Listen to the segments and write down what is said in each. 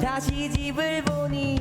다시 집을 보니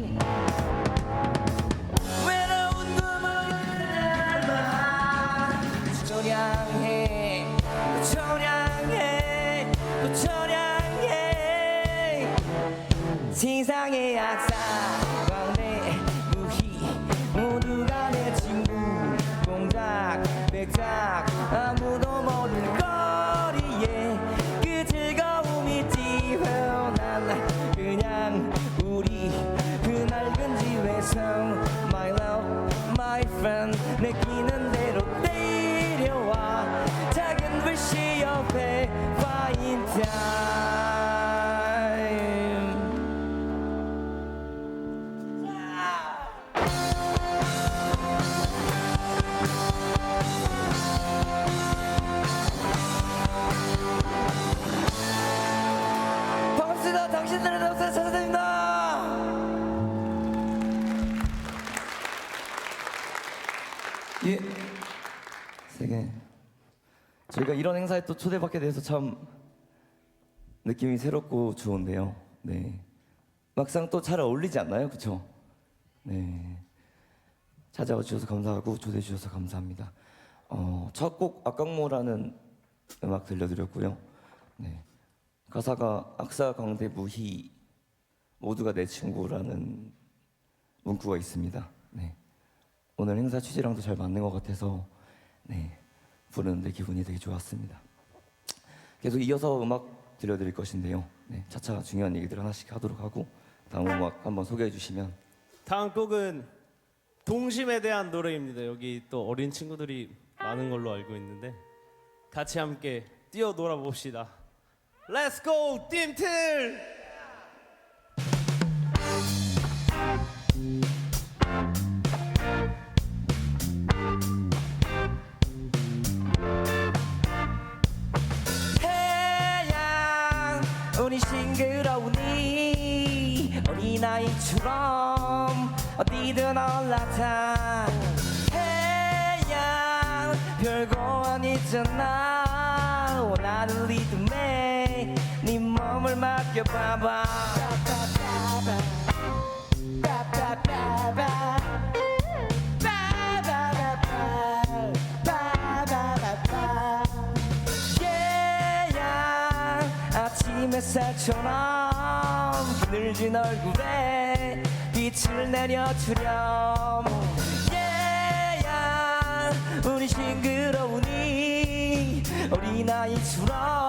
저희가 이런 행사에 또 초대받게 돼서 참 느낌이 새롭고 좋은데요. 네. 막상 또 잘 어울리지 않나요? 그쵸? 네. 찾아와 주셔서 감사하고 초대해 주셔서 감사합니다. 어, 첫곡 악강모라는 음악 들려드렸고요. 네. 가사가 악사 광대 무희 모두가 내 친구라는 문구가 있습니다. 네. 오늘 행사 취지랑도 잘 맞는 것 같아서 네. 부르는데 기분이 되게 좋았습니다. 계속 이어서 음악 들려드릴 것인데요. 네. 차차 중요한 얘기들 하나씩 하도록 하고 다음 음악 한번 소개해 주시면 다음 곡은 동심에 대한 노래입니다. 여기 또 어린 친구들이 많은 걸로 알고 있는데 같이 함께 뛰어 놀아 봅시다. Let's go, 팀틀! 우리 싱그러우니 어린아이처럼 어디든 올라타. 해양 별거 아니잖아. 원하는 리듬에 네 몸을 맡겨봐봐 햇살처럼 늘진 얼굴에 빛을 내려주렴. 예야 우리 싱그러우니 어린아이처럼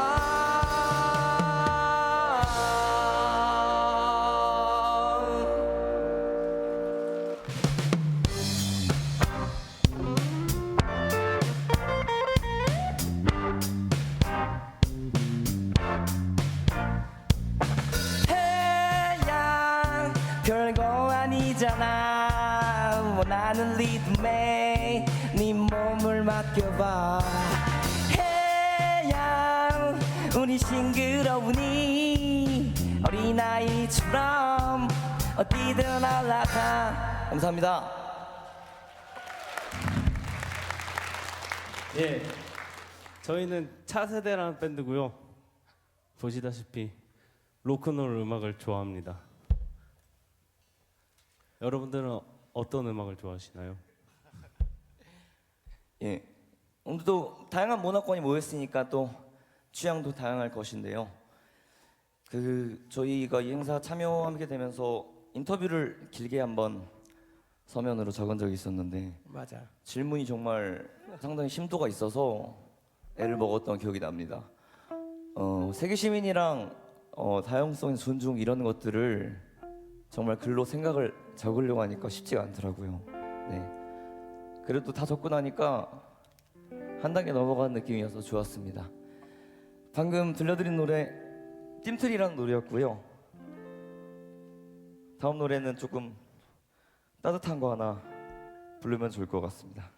별거 아니잖아 원하는 리듬에 네 몸을 맡겨봐 해양 우리 싱그러우니 어린아이처럼 어디든 올라가 감사합니다 예, 저희는 차세대라는 밴드고요. 보시다시피 로큰롤 음악을 좋아합니다. 여러분들은 어떤 음악을 좋아하시나요? 예. 오늘도 다양한 문화권이 모였으니까 또 취향도 다양할 것인데요. 그 저희가 이 행사 참여하게 되면서 인터뷰를 길게 한번 서면으로 적은 적이 있었는데 맞아. 질문이 정말 상당히 심도가 있어서 애를 먹었던 기억이 납니다. 어, 세계 시민이랑 어, 다양성의 존중 이런 것들을 정말 글로 생각을 적으려고 하니까 쉽지가 않더라고요. 네. 그래도 다 적고 나니까 한 단계 넘어간 느낌이어서 좋았습니다. 방금 들려드린 노래 찜틀이라는 노래였고요. 다음 노래는 조금 따뜻한 거 하나 부르면 좋을 것 같습니다.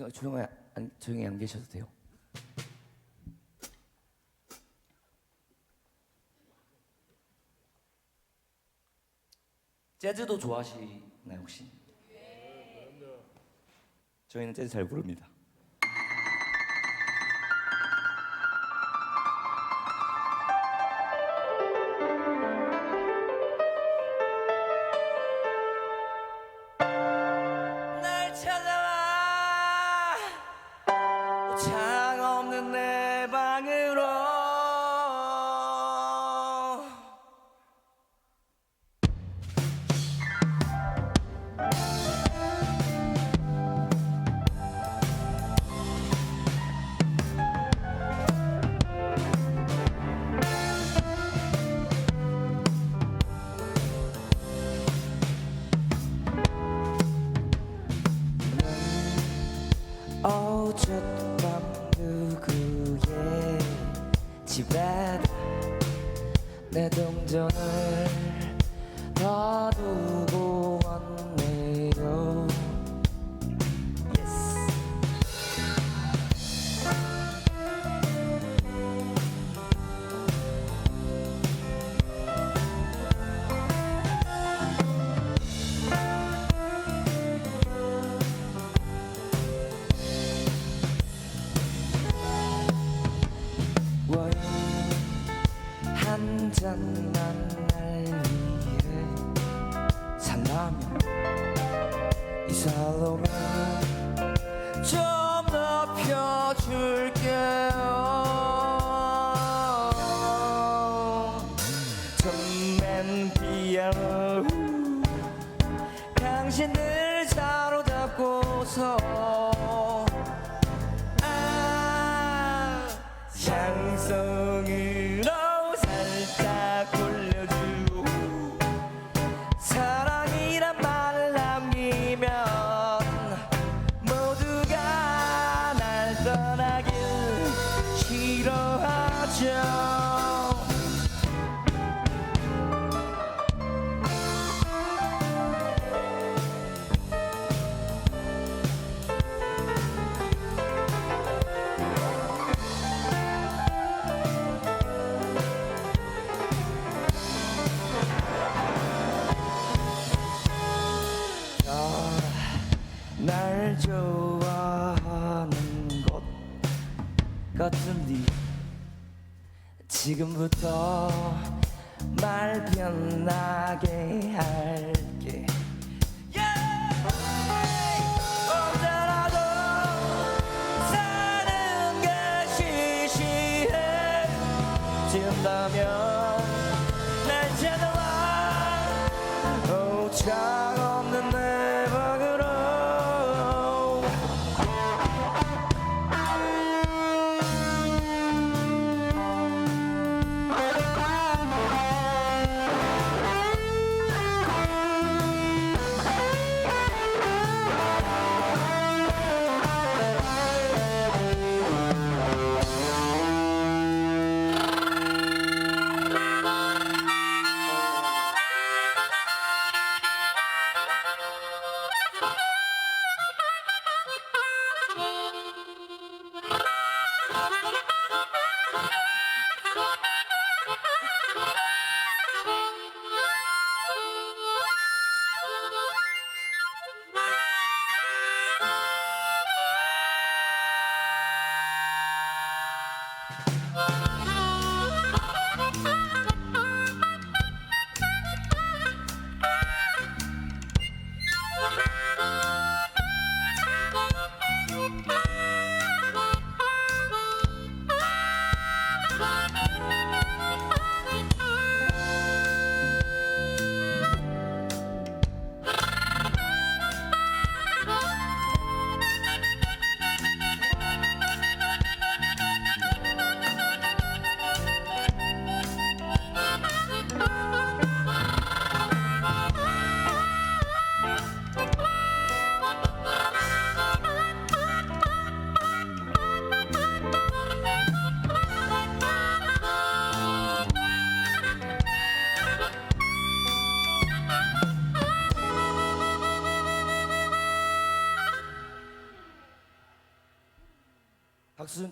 어, 조용히 안, 조용히 안 계셔도 돼요. 재즈도 좋아하시나요 혹시? 네, 저희는 재즈 잘 부릅니다. just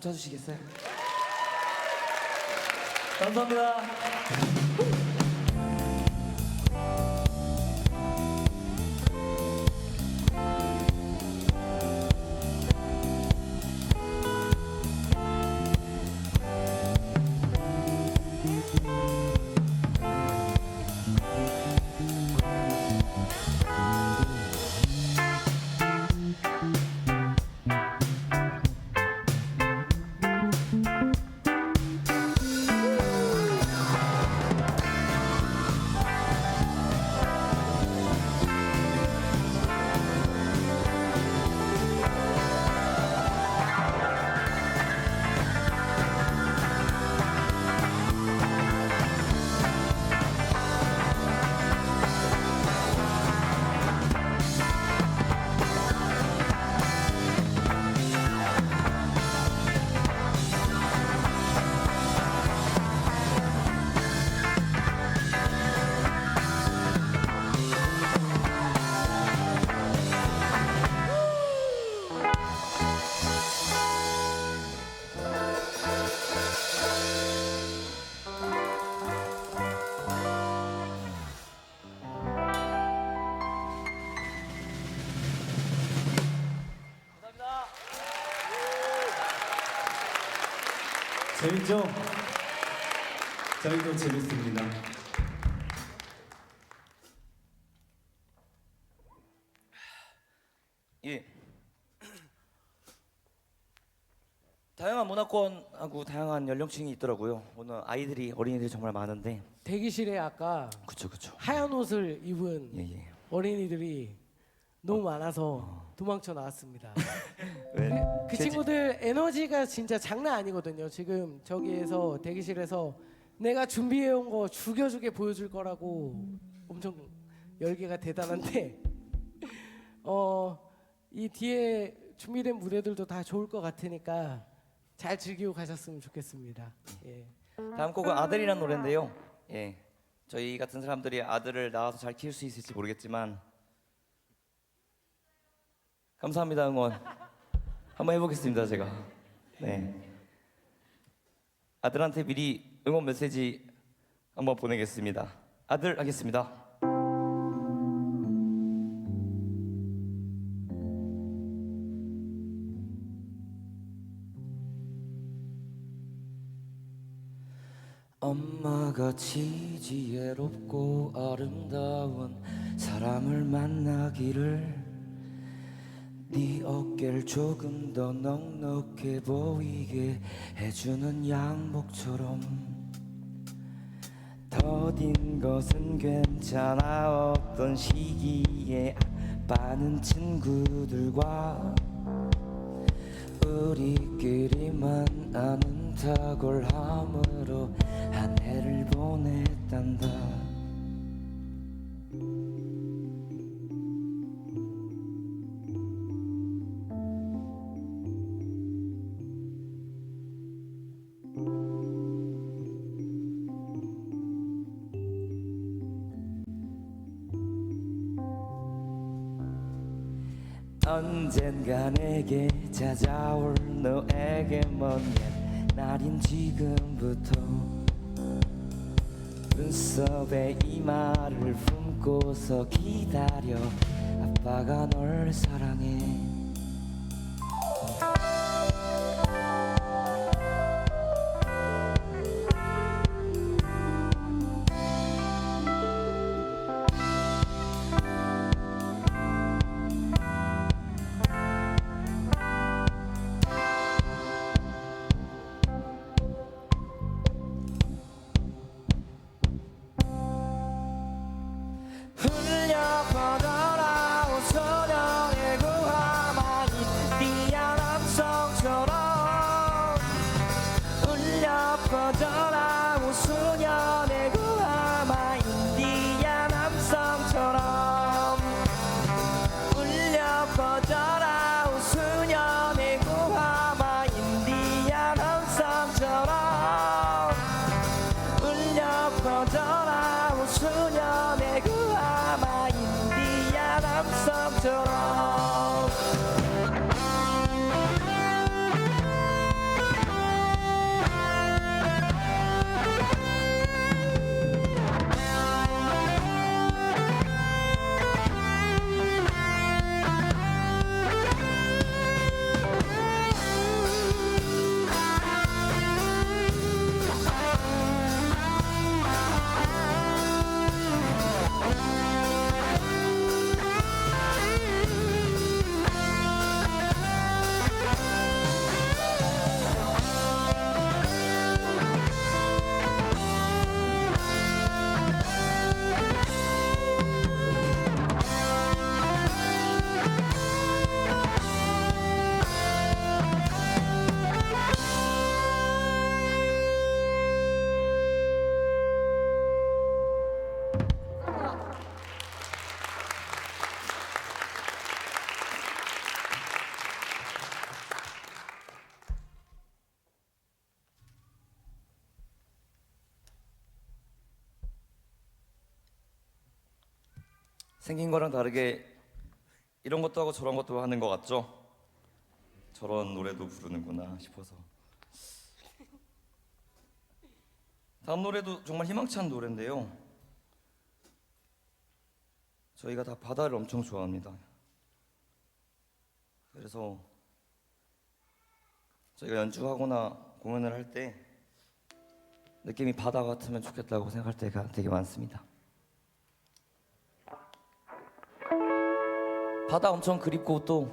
쳐주시겠어요? 감사합니다. 재밌죠? 저희도 재밌습니다. 예. 다양한 문화권하고 다양한 연령층이 있더라고요. 오늘 아이들이 어린이들이 정말 많은데. 대기실에 아까 그쵸 그쵸. 하얀 옷을 입은 예 예. 어린이들이 너무 많아서 도망쳐 나왔습니다. 왜? 그 제- 친구들 에너지가 진짜 장난 아니거든요. 지금 저기에서 대기실에서 내가 준비해온 거 죽여주게 보여줄 거라고 엄청 열기가 대단한데 어 이 뒤에 준비된 무대들도 다 좋을 것 같으니까 잘 즐기고 가셨으면 좋겠습니다. 예. 다음 곡은 아들이란 노래인데요. 예. 저희 같은 사람들이 아들을 낳아서 잘 키울 수 있을지 모르겠지만 감사합니다 응원. 한번 해보겠습니다 제가. 네. 아들한테 미리 응원 메시지 한번 보내겠습니다. 아들 하겠습니다. 엄마같이 지혜롭고 아름다운 사람을 만나기를 네 어깨를 조금 더 넉넉해 보이게 해주는 양복처럼. 더딘 것은 괜찮아. 어떤 시기에 아빠는 친구들과 우리끼리만 아는 탁월함으로 한 해를 보냈단다 내게 찾아올 너에게 먼 날인 지금부터. 눈썹에 이마를 품고서 기다려. 아빠가 널 사랑해 생긴 거랑 다르게 이런 것도 하고 저런 것도 하는 것 같죠? 저런 노래도 부르는구나 싶어서. 다음 노래도 정말 희망찬 노래인데요. 저희가 다 바다를 엄청 좋아합니다. 그래서 저희가 연주하거나 공연을 할 때 느낌이 바다 같으면 좋겠다고 생각할 때가 되게 많습니다 바다 엄청 그립고 또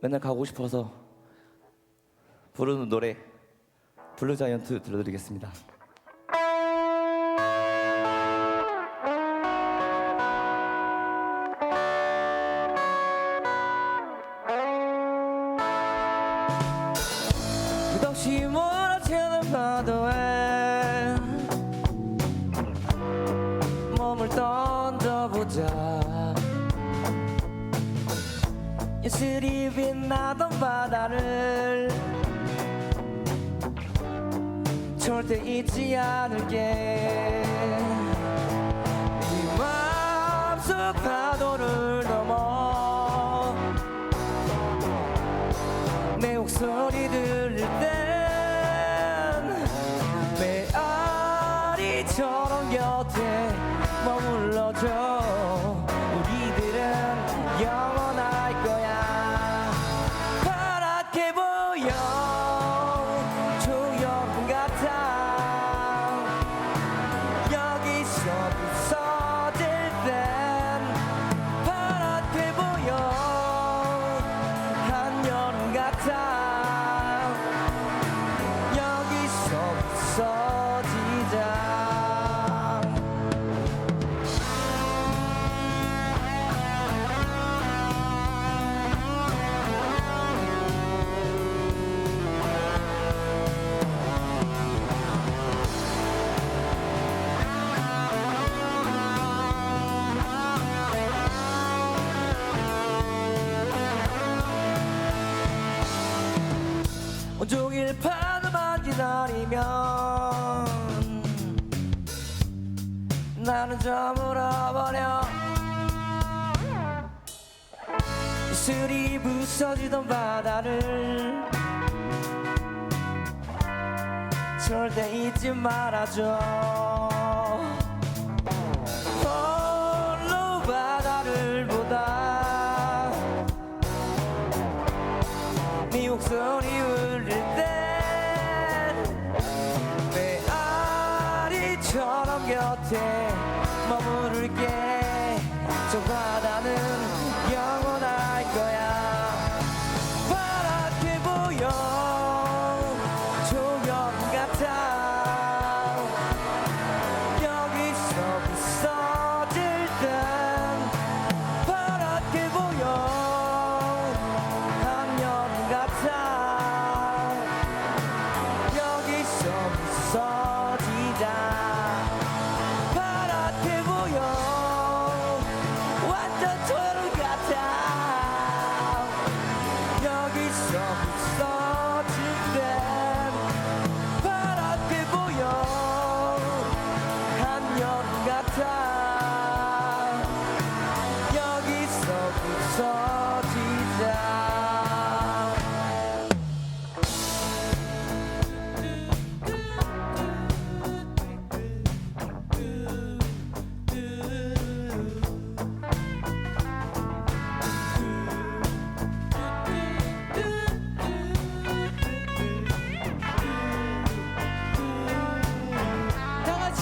맨날 가고 싶어서 부르는 노래 블루 자이언트 들려드리겠습니다. 곁에 머물러줘 온종일 파도만 기다리면 나는 저물어버려. 이슬이 부서지던 바다를 절대 잊지 말아줘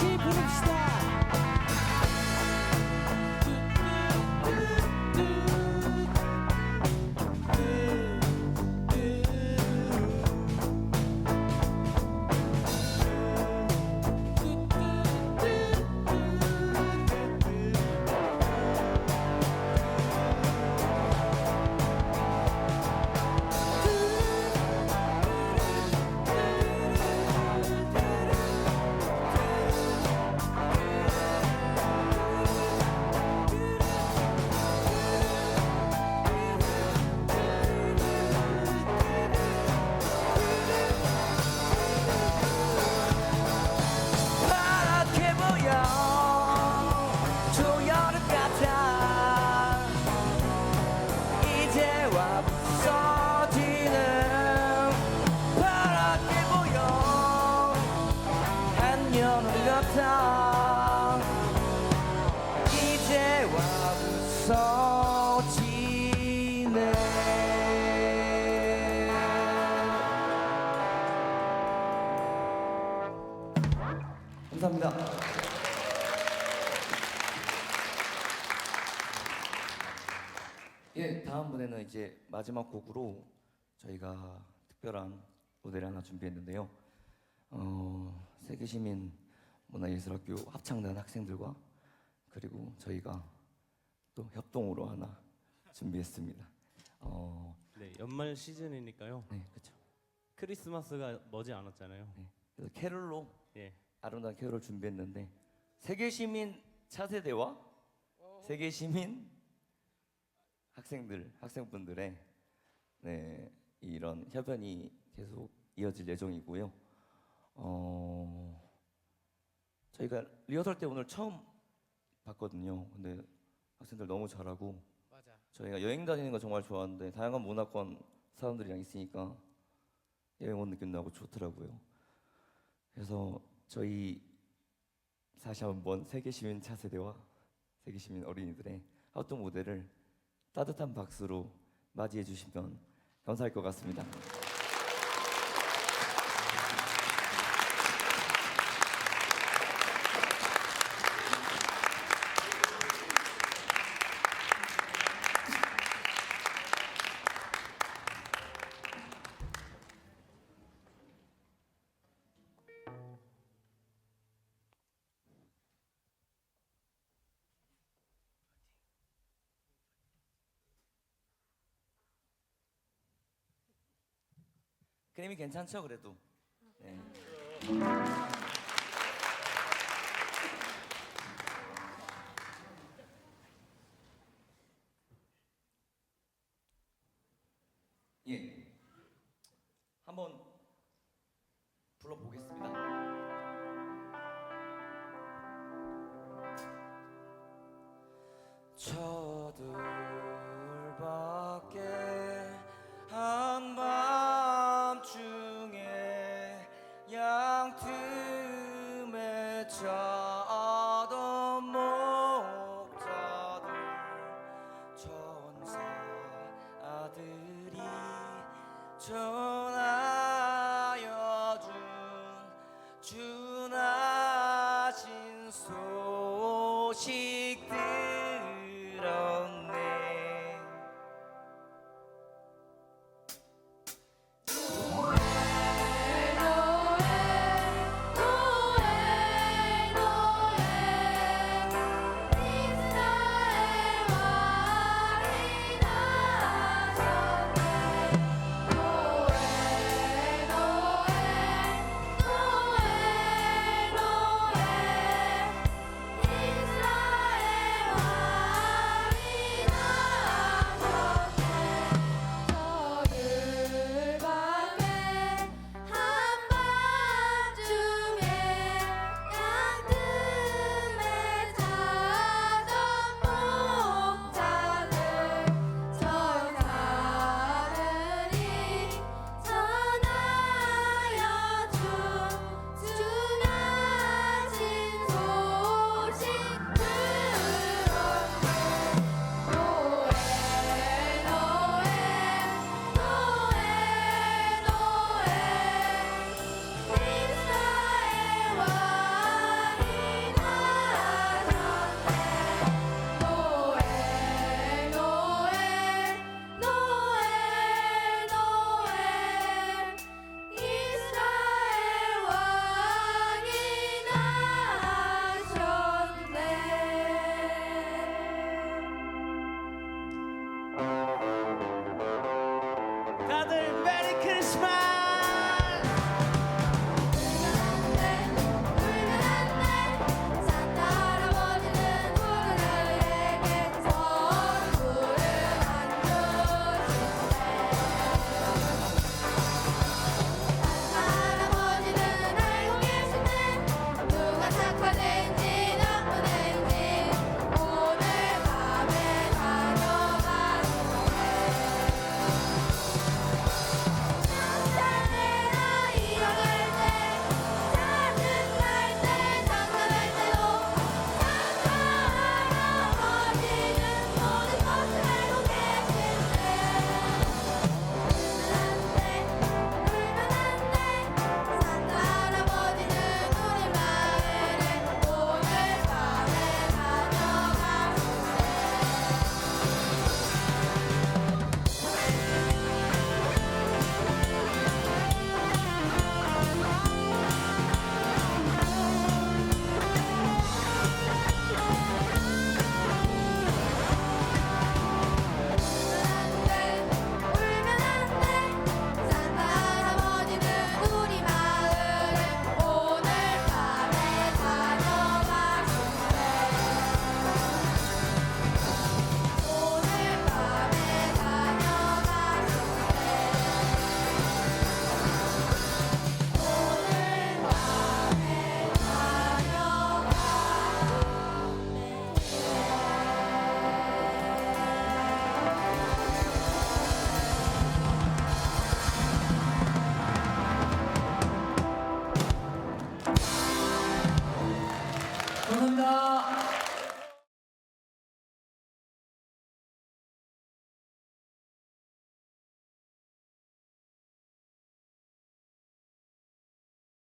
she put up. 세상 이제와 웃어지네 감사합니다. 예, 다음 무대는 이제 마지막 곡으로 저희가 특별한 무대를 하나 준비했는데요. 어, 세계시민 문화예술학교 합창단 학생들과 그리고 저희가 또 협동으로 하나 준비했습니다. 어, 네, 연말 시즌이니까요. 네, 그렇죠. 크리스마스가 머지 않았잖아요. 네, 그래서 캐롤로 예. 아름다운 캐롤을 준비했는데 세계 시민 차세대와 세계 시민 학생들 학생분들의 네, 이런 협연이 계속 이어질 예정이고요. 어, 저희가 리허설 때 오늘 처음 봤거든요. 근데 학생들 너무 잘하고 맞아. 저희가 여행 다니는 거 정말 좋아하는데 다양한 문화권 사람들이랑 있으니까 여행 온 느낌 나고 좋더라고요. 그래서 저희 다시 한번 세계 시민 차세대와 세계 시민 어린이들의 활동 무대를 따뜻한 박수로 맞이해 주시면 감사할 것 같습니다. 그림이 괜찮죠 그래도. 네. 소